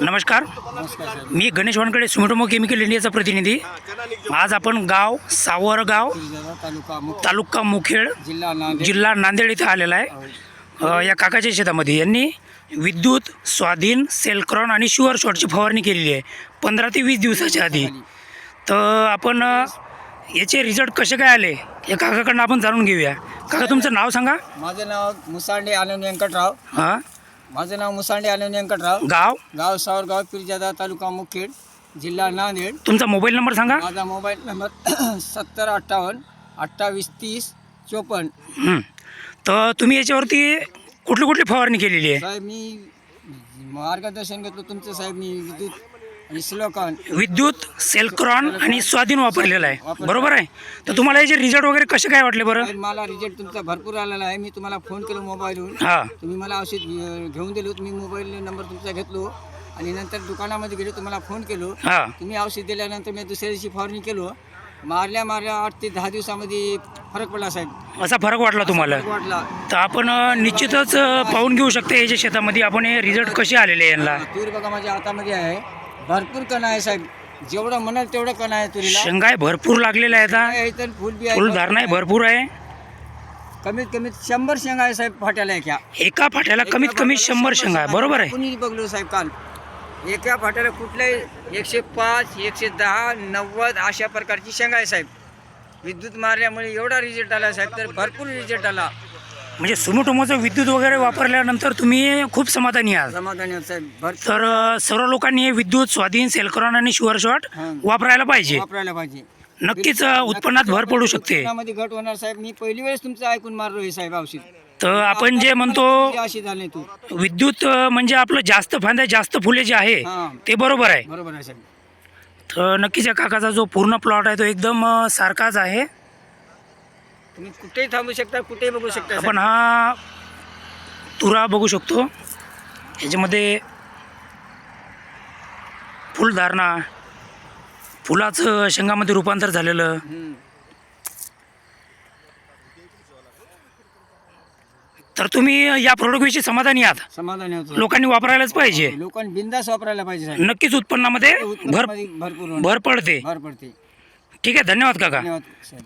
नमस्कार. मी Ganesh Wankade Sumitomo chemical इंडियाचा प्रतिनिधी. हा. आज आपण गाव सावरगाव तालुका मुख तालुका मुखेड जिल्हा नांदेड. जिल्हा नांदेड इथे आलेला आहे. अ, या काकाच्या शेतामध्ये. यांनी विद्युत स्वाधीन सेलक्रॉन आणि शुअर शॉटची फवारणी केलेली आहे. पंधरा ते वीस दिवसाच्या आधी. तर आपण याचे रिझल्ट कसे काय आले? या काकाकडनं आपण जाणून घेऊया. काका तुमचं नाव सांगा. माझं नाव मुसांडे आनंद व्यंकटराव. हां. माझं नाव मुसांडे आनंद व्यंकटराव. गाव? गाव सावरगाव पिरजादा तालुका मुखेड जिल्हा नांदेड. तुमचा मोबाईल नंबर सांगा. माझा मोबाईल नंबर सत्तर अठ्ठावन्न अठ्ठावीस तीस चोपन्न. हं. तर तुम्ही याच्यावरती कुठली कुठली फवारणी केलेली आहे? साहेब मी मार्गदर्शन घेतलं. तुमचं साहेब मी विद्युत विद्युत सेलक्रॉन आणि स्वाधीन वापरलेला आहे. बरोबर आहे? तर तुम्हाला याचे रिझल्ट वगैरे कसे काय वाटले बरं? मला रिझल्ट तुमचा भरपूर आलेला आहे. मी तुम्हाला फोन केलो मोबाईलवरून हां. तुम्ही मला औषध घेऊन दिलो. मी मोबाईल नंबर तुमचा घेतलो. आणि नंतर दुकानामध्ये गेलो तुम्हाला फोन केलो. हां. तुम्ही औषध दिल्यानंतर मी दुसऱ्या दिवशी फवारणी केलो. मारल्या मारल्या आठ ते दहा दिवसामध्ये फरक पडला साहेब. असा फरक वाटला तुम्हाला? वाटला. तर आपण निश्चितच पाहून घेऊ शकतो याच्या शेतामध्ये. आपण हे रिझल्ट कसे आलेले यांना? तूर बघा माझ्या हातामध्ये आहे. भरपूर कण आहे साहेब. जेवढं म्हणाल तेवढं कण आहे तुरीला. शेंगाय भरपूर लागलेल्या आहेत हा. आहे तर फुल बी आहे भरपूर आहे. कमीत कमीत शंभर शेंगा आहे साहेब फाट्याला एका एका फाट्याला कमीत कमी शंभर शेंगा आहे. बरोबर आहे. कुणी बघलो साहेब काल. एका फाट्याला कुठल्याही एकशे पाच एकशे दहा नव्वद अशा प्रकारची शेंगा आहे साहेब. विद्युत मारल्यामुळे एवढा रिझल्ट आला साहेब तर भरपूर रिझल्ट आला. म्हणजे सुमोटोमोचं विद्युत वगैरे वापरल्यानंतर तुम्ही खूप समाधानी आहात. समाधानी आहे साहेब. भरपूर. तर अ, सर्व लोकांनी हे विद्युत स्वाधीन सेलक्रॉन आणि शुअर शॉट वापरायला पाहिजे. वापरायला पाहिजे. नक्कीच अ, उत्पन्नात भर पडू शकते. उत्पन्नामध्ये घट होणार साहेब. मी पहिली वेळेस तुमचं ऐकून मारलो हे साहेब औषध. तर आपण जे म्हणतो अशी झाली तू. विद्युत अ, म्हणजे आपलं जास्त फांद्या जास्त फुले जे आहे हां. ते बरोबर आहे. बरोबर आहे साहेब. तर नक्कीच या काकाचा जो पूर्ण प्लॉट आहे तो एकदम अ, सारखाच आहे. तुम्ही कुठेही थांबू शकता कुठेही बघू शकता. आपण हा तुरा बघू शकतो. याच्यामध्ये फुलधारणा फुलाचं शेंगामध्ये रूपांतर झालेलं. तर तुम्ही या प्रोडक्टविषयी समाधानी आहात? समाधानी होतो लोकांनी वापरायलाच पाहिजे. लोकांनी बिंदास वापरायला पाहिजे साहेब. नक्कीच उत्पन्नामध्ये भर उत्पन्नामध्ये भरपूर. भर पडते. भर पडते. ठीक आहे धन्यवाद काका. धन्यवाद साहेब.